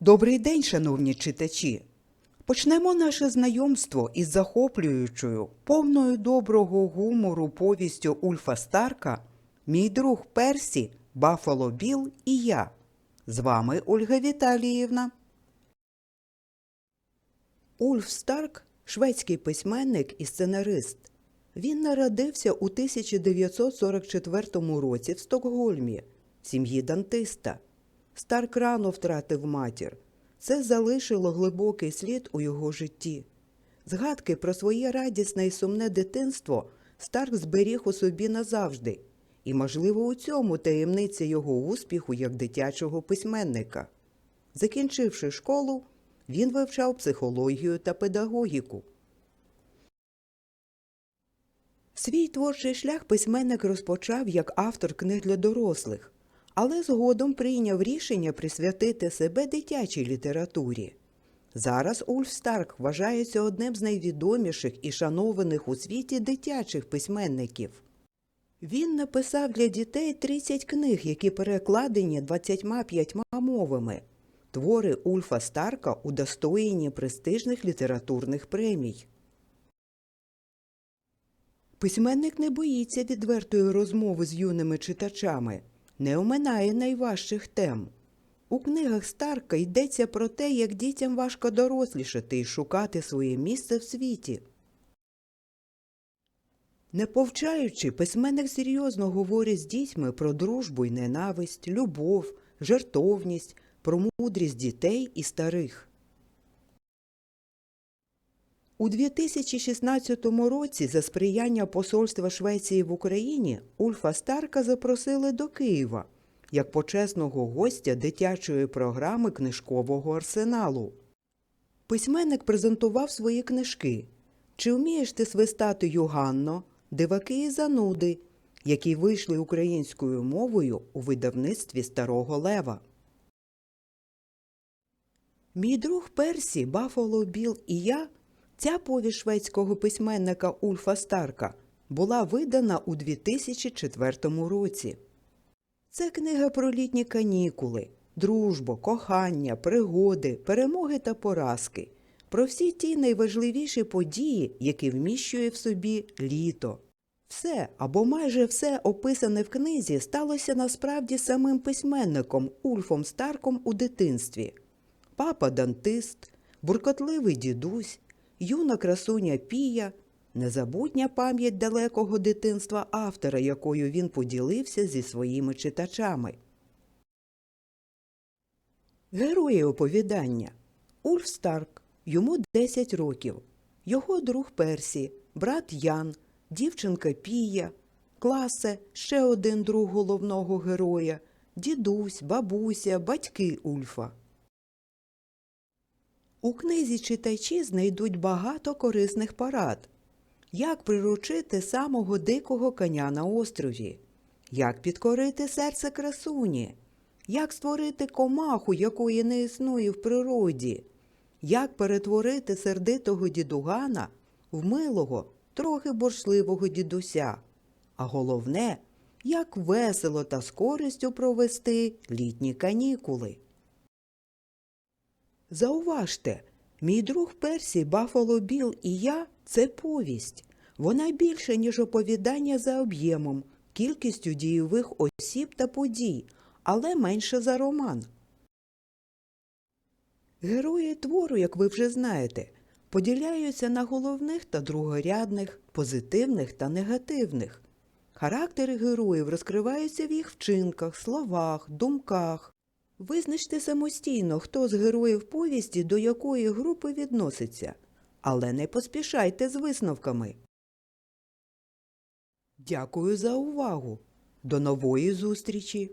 Добрий день, шановні читачі! Почнемо наше знайомство із захоплюючою, повною доброго гумору повістю Ульфа Старка Мій друг Персі, Баффало Біл і я. З вами Ольга Віталіївна. Ульф Старк шведський письменник і сценарист. Він народився у 1944 році в Стокгольмі в сім'ї дантиста. Старк рано втратив матір. Це залишило глибокий слід у його житті. Згадки про своє радісне і сумне дитинство Старк зберіг у собі назавжди, і, можливо, у цьому таємниця його успіху як дитячого письменника. Закінчивши школу, він вивчав психологію та педагогіку. Свій творчий шлях письменник розпочав як автор книг для дорослих, але згодом прийняв рішення присвятити себе дитячій літературі. Зараз Ульф Старк вважається одним з найвідоміших і шанованих у світі дитячих письменників. Він написав для дітей 30 книг, які перекладені 25 мовами. Твори Ульфа Старка удостоєні престижних літературних премій. Письменник не боїться відвертої розмови з юними читачами, не оминає найважчих тем. У книгах Старка йдеться про те, як дітям важко дорослішати і шукати своє місце в світі. Не повчаючи, письменник серйозно говорить з дітьми про дружбу й ненависть, любов, жертовність, про мудрість дітей і старих. У 2016 році за сприяння Посольства Швеції в Україні Ульфа Старка запросили до Києва як почесного гостя дитячої програми книжкового арсеналу. Письменник презентував свої книжки Чи вмієш ти свистати Юганно, Диваки і зануди, які вийшли українською мовою у видавництві Старого Лева. Мій друг Персі, Баффало Біл і я, ця повість шведського письменника Ульфа Старка була видана у 2004 році. Це книга про літні канікули, дружбу, кохання, пригоди, перемоги та поразки, про всі ті найважливіші події, які вміщує в собі літо. Все або майже все описане в книзі сталося насправді самим письменником Ульфом Старком у дитинстві. Папа дантист, буркотливий дідусь, юна красуня Пія, незабутня пам'ять далекого дитинства автора, якою він поділився зі своїми читачами. Герої оповідання. Ульф Старк, йому 10 років, його друг Персі, брат Ян, дівчинка Пія, класе, ще один друг головного героя, дідусь, бабуся, батьки Ульфа. У книзі читачі знайдуть багато корисних порад. Як приручити самого дикого коня на острові? Як підкорити серце красуні? Як створити комаху, якої не існує в природі? Як перетворити сердитого дідугана в милого, трохи боршливого дідуся? А головне, як весело та з користю провести літні канікули. Зауважте, мій друг Персі, Баффало Біл і я це повість. Вона більше, ніж оповідання за об'ємом, кількістю дійових осіб та подій, але менше за роман. Герої твору, як ви вже знаєте, поділяються на головних та другорядних, позитивних та негативних. Характери героїв розкриваються в їх вчинках, словах, думках. Визначте самостійно, хто з героїв повісті до якої групи відноситься, але не поспішайте з висновками. Дякую за увагу. До нової зустрічі!